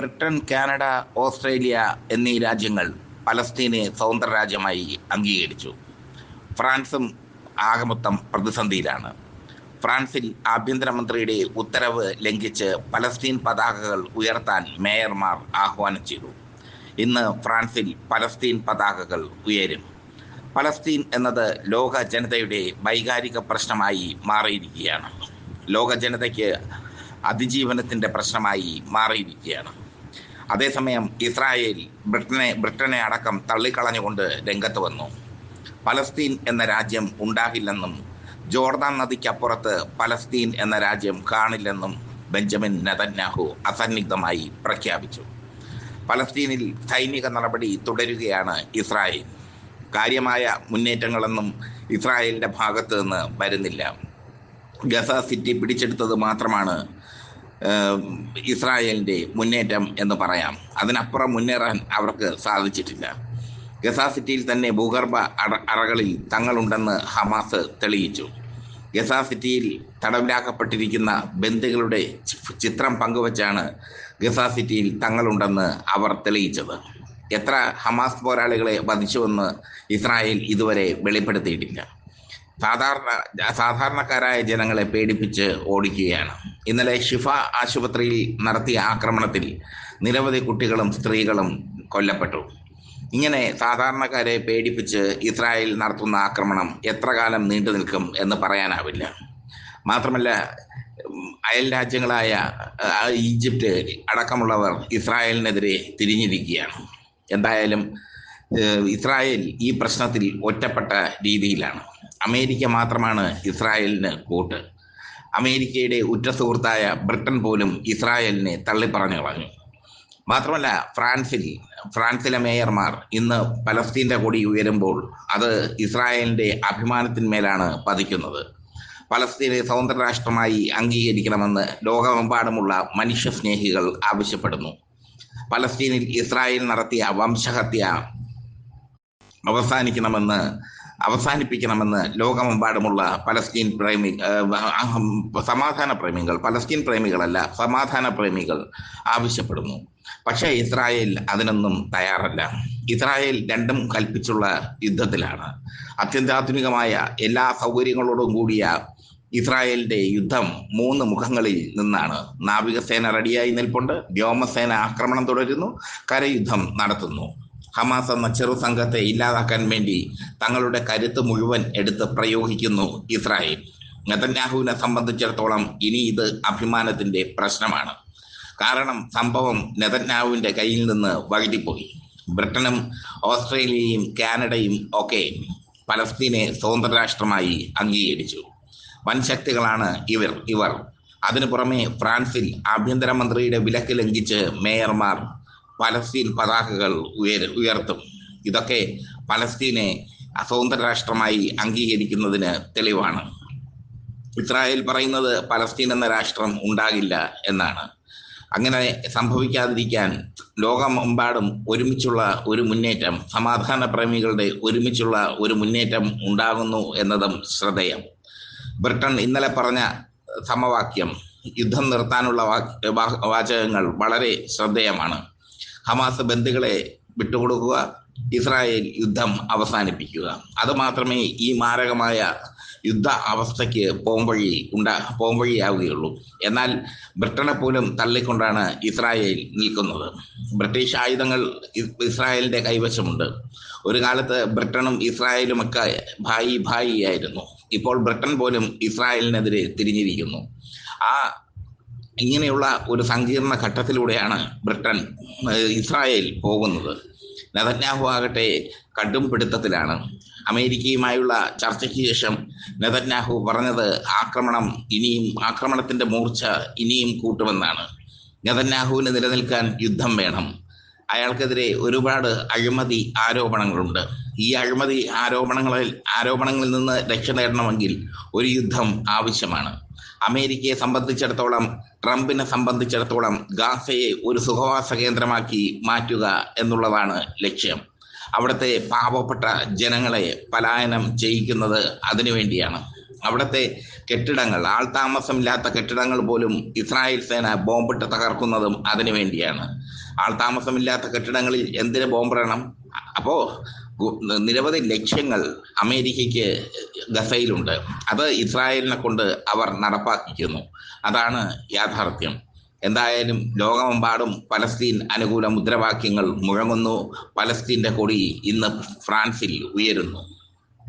Britain Canada Australia എന്നീ രാജ്യങ്ങൾ പലസ്തീനെ സ്വതന്ത്ര രാജ്യമായി അംഗീകരിച്ചു. ഫ്രാൻസും ആകമൊത്തം പ്രതിസന്ധിയിലാണ്. ഫ്രാൻസിൽ ആഭ്യന്തരമന്ത്രിയുടെ ഉത്തരവ് ലംഘിച്ച് പലസ്തീൻ പതാകകൾ ഉയർത്താൻ മേയർമാർ ആഹ്വാനം ചെയ്തു. ഇന്ന് ഫ്രാൻസിൽ പലസ്തീൻ പതാകകൾ ഉയരും. പലസ്തീൻ എന്നത് ലോക ജനതയുടെ വൈകാരിക പ്രശ്നമായി മാറിയിരിക്കുകയാണ്. ലോക ജനതയ്ക്ക് അതിജീവനത്തിന്റെ പ്രശ്നമായി മാറിയിരിക്കുകയാണ്. അതേസമയം ഇസ്രായേൽ ബ്രിട്ടനെ ബ്രിട്ടനെ അടക്കം തള്ളിക്കളഞ്ഞുകൊണ്ട് രംഗത്ത് വന്നു. പലസ്തീൻ എന്ന രാജ്യം ഉണ്ടാകില്ലെന്നും ജോർദാൻ നദിക്കപ്പുറത്ത് പലസ്തീൻ എന്ന രാജ്യം കാണില്ലെന്നും ബെഞ്ചമിൻ നെതന്യാഹു അസന്നിഗ്ധമായി പ്രഖ്യാപിച്ചു. പലസ്തീനിൽ സൈനിക നടപടി തുടരുകയാണ് ഇസ്രായേൽ. കാര്യമായ മുന്നേറ്റങ്ങളൊന്നും ഇസ്രായേലിന്റെ ഭാഗത്തു നിന്ന് വരുന്നില്ല. ഗസ സിറ്റി പിടിച്ചെടുത്തത് മാത്രമാണ് ഇസ്രായേലിന്റെ മുന്നേറ്റം എന്ന് പറയാം. അതിനപ്പുറം മുന്നേറാൻ അവർക്ക് സാധിച്ചിട്ടില്ല. ഗസ സിറ്റിയിൽ തന്നെ ഭൂഗർഭ അറ അറകളിൽ തങ്ങളുണ്ടെന്ന് ഹമാസ് തെളിയിച്ചു. ഗസ സിറ്റിയിൽ തടവിലാക്കപ്പെട്ടിരിക്കുന്ന ബന്ധുക്കളുടെ ചിത്രം പങ്കുവച്ചാണ് ഗസ സിറ്റിയിൽ തങ്ങളുണ്ടെന്ന് അവർ തെളിയിച്ചത്. എത്ര ഹമാസ് പോരാളികളെ വധിച്ചുവെന്ന് ഇസ്രായേൽ ഇതുവരെ വെളിപ്പെടുത്തിയിട്ടില്ല. സാധാരണ സാധാരണക്കാരായ ജനങ്ങളെ പേടിപ്പിച്ച് ഓടിക്കുകയാണ്. ഇന്നലെ ഷിഫ ആശുപത്രിയിൽ നടത്തിയ ആക്രമണത്തിൽ നിരവധി കുട്ടികളും സ്ത്രീകളും കൊല്ലപ്പെട്ടു. ഇങ്ങനെ സാധാരണക്കാരെ പേടിപ്പിച്ച് ഇസ്രായേൽ നടത്തുന്ന ആക്രമണം എത്ര കാലം നീണ്ടു നിൽക്കും എന്ന് പറയാനാവില്ല. മാത്രമല്ല അയൽ രാജ്യങ്ങളായ ഈജിപ്റ്റ് അടക്കമുള്ളവർ ഇസ്രായേലിനെതിരെ തിരിഞ്ഞിരിക്കുകയാണ്. എന്തായാലും ഇസ്രായേൽ ഈ പ്രശ്നത്തിൽ ഒറ്റപ്പെട്ട രീതിയിലാണ്. അമേരിക്ക മാത്രമാണ് ഇസ്രായേലിന് കൂട്ട്. അമേരിക്കയുടെ ഉറ്റ സുഹൃത്തായ ബ്രിട്ടൻ പോലും ഇസ്രായേലിനെ തള്ളിപ്പറഞ്ഞു കളഞ്ഞു. മാത്രമല്ല ഫ്രാൻസിൽ ഫ്രാൻസിലെ മേയർമാർ ഇന്ന് പലസ്തീന്റെ കൊടി ഉയരുമ്പോൾ അത് ഇസ്രായേലിന്റെ അഭിമാനത്തിന്മേലാണ് പതിക്കുന്നത്. പലസ്തീനെ സ്വതന്ത്ര രാഷ്ട്രമായി അംഗീകരിക്കണമെന്ന് ലോകമെമ്പാടുമുള്ള മനുഷ്യസ്നേഹികൾ ആവശ്യപ്പെടുന്നു. പലസ്തീനിൽ ഇസ്രായേൽ നടത്തിയ വംശഹത്യ അവസാനിക്കണമെന്ന് അവസാനിപ്പിക്കണമെന്ന് ലോകമെമ്പാടുമുള്ള പലസ്തീൻ പ്രേമി സമാധാന പ്രേമികൾ പലസ്തീൻ പ്രേമികളല്ല സമാധാന പ്രേമികൾ ആവശ്യപ്പെടുന്നു. പക്ഷേ ഇസ്രായേൽ അതിനൊന്നും തയ്യാറല്ല. ഇസ്രായേൽ രണ്ടും കൽപ്പിച്ചുള്ള യുദ്ധത്തിലാണ്. അത്യന്താധുനികമായ എല്ലാ സൗകര്യങ്ങളോടും കൂടിയ ഇസ്രായേലിന്റെ യുദ്ധം മൂന്ന് മുഖങ്ങളിൽ നിന്നാണ്. നാവികസേന റെഡിയായി നിൽപ്പുണ്ട്. വ്യോമസേന ആക്രമണം തുടരുന്നു. കരയുദ്ധം നടത്തുന്നു. ഹമാസ് എന്ന ചെറു സംഘത്തെ ഇല്ലാതാക്കാൻ വേണ്ടി തങ്ങളുടെ കരുത്ത് മുഴുവൻ എടുത്ത് പ്രയോഗിക്കുന്നു ഇസ്രായേൽ. നെതന്യാഹുവിനെ സംബന്ധിച്ചിടത്തോളം ഇനി ഇത് അഭിമാനത്തിന്റെ പ്രശ്നമാണ്. കാരണം സംഭവം നെതന്യാഹുവിന്റെ കയ്യിൽ നിന്ന് വഴുതിപ്പോയി. ബ്രിട്ടനും ഓസ്ട്രേലിയയും കാനഡയും ഒക്കെ പലസ്തീനെ സ്വതന്ത്ര രാഷ്ട്രമായി അംഗീകരിച്ചു വൻശക്തികളാണ് ഇവർ ഇവർ. അതിനു പുറമെ ഫ്രാൻസിൽ ആഭ്യന്തരമന്ത്രിയുടെ വിലക്ക് ലംഘിച്ച് മേയർമാർ പലസ്തീൻ പതാകകൾ ഉയർ ഉയർത്തും. ഇതൊക്കെ പലസ്തീനെ സ്വതന്ത്ര രാഷ്ട്രമായി അംഗീകരിക്കുന്നതിന് തെളിവാണ്. ഇസ്രായേൽ പറയുന്നത് പലസ്തീൻ എന്ന രാഷ്ട്രം ഉണ്ടാകില്ല എന്നാണ്. അങ്ങനെ സംഭവിക്കാതിരിക്കാൻ ലോകമെമ്പാടും ഒരുമിച്ചുള്ള ഒരു മുന്നേറ്റം സമാധാന പ്രേമികളുടെ ഒരുമിച്ചുള്ള ഒരു മുന്നേറ്റം ഉണ്ടാകുന്നു എന്നതും ശ്രദ്ധേയം. ബ്രിട്ടൻ ഇന്നലെ പറഞ്ഞ സമവാക്യം യുദ്ധം നിർത്താനുള്ള വാചകങ്ങൾ വളരെ ശ്രദ്ധേയമാണ്. ഹമാസ് ബന്ധുക്കളെ വിട്ടുകൊടുക്കുക ഇസ്രായേൽ യുദ്ധം അവസാനിപ്പിക്കുക. അത് മാത്രമേ ഈ മാരകമായ യുദ്ധ അവസ്ഥയ്ക്ക് പോംവഴി ഉണ്ടാ പോംവഴിയാവുകയുള്ളൂ. എന്നാൽ ബ്രിട്ടനെ പോലും തള്ളിക്കൊണ്ടാണ് ഇസ്രായേൽ നിൽക്കുന്നത്. ബ്രിട്ടീഷ് ആയുധങ്ങൾ ഇസ്രായേലിന്റെ കൈവശമുണ്ട്. ഒരു കാലത്ത് ബ്രിട്ടനും ഇസ്രായേലും ഒക്കെ ഭായി ഭായി ആയിരുന്നു ഇപ്പോൾ ബ്രിട്ടൻ പോലും ഇസ്രായേലിനെതിരെ തിരിഞ്ഞിരിക്കുന്നു. ആ ഇങ്ങനെയുള്ള ഒരു സങ്കീർണ ഘട്ടത്തിലൂടെയാണ് ബ്രിട്ടൻ ഇസ്രായേൽ പോകുന്നത്. നെതന്യാഹു ആകട്ടെ കടും പിടുത്തത്തിലാണ്. അമേരിക്കയുമായുള്ള ചർച്ചയ്ക്ക് ശേഷം നെതന്യാഹു പറഞ്ഞത് ആക്രമണം ഇനിയും ആക്രമണത്തിന്റെ മൂർച്ച ഇനിയും കൂട്ടുമെന്നാണ്. നെതന്യാഹുവിന് നിലനിൽക്കാൻ യുദ്ധം വേണം. അയാൾക്കെതിരെ ഒരുപാട് അഴിമതി ആരോപണങ്ങളുണ്ട്. ഈ അഴിമതി ആരോപണങ്ങളിൽ ആരോപണങ്ങളിൽ നിന്ന് രക്ഷ നേടണമെങ്കിൽ ഒരു യുദ്ധം ആവശ്യമാണ്. അമേരിക്കയെ സംബന്ധിച്ചിടത്തോളം ട്രംപിനെ സംബന്ധിച്ചിടത്തോളം ഗാസയെ ഒരു സുഖവാസ കേന്ദ്രമാക്കി മാറ്റുക എന്നുള്ളതാണ് ലക്ഷ്യം. അവിടുത്തെ പാവപ്പെട്ട ജനങ്ങളെ പലായനം ചെയ്യിക്കുന്നത് അതിനുവേണ്ടിയാണ് അവിടുത്തെ കെട്ടിടങ്ങൾ ആൾതാമസമില്ലാത്ത കെട്ടിടങ്ങൾ പോലും ഇസ്രായേൽ സേന ബോംബിട്ട് തകർക്കുന്നതും അതിനു വേണ്ടിയാണ്. ആൾതാമസമില്ലാത്ത കെട്ടിടങ്ങളിൽ എന്തിന് ബോംബിടണം? അപ്പോ നിരവധി ലക്ഷ്യങ്ങൾ അമേരിക്കയ്ക്ക് ഗസയിലുണ്ട് അത് ഇസ്രായേലിനെ കൊണ്ട് അവർ നടപ്പാക്കിക്കുന്നു. അതാണ് യാഥാർത്ഥ്യം. എന്തായാലും ലോകമെമ്പാടും പലസ്തീൻ അനുകൂല മുദ്രാവാക്യങ്ങൾ മുഴങ്ങുന്നു. പലസ്തീന്റെ കൊടി ഇന്ന് ഫ്രാൻസിൽ ഉയരുന്നു.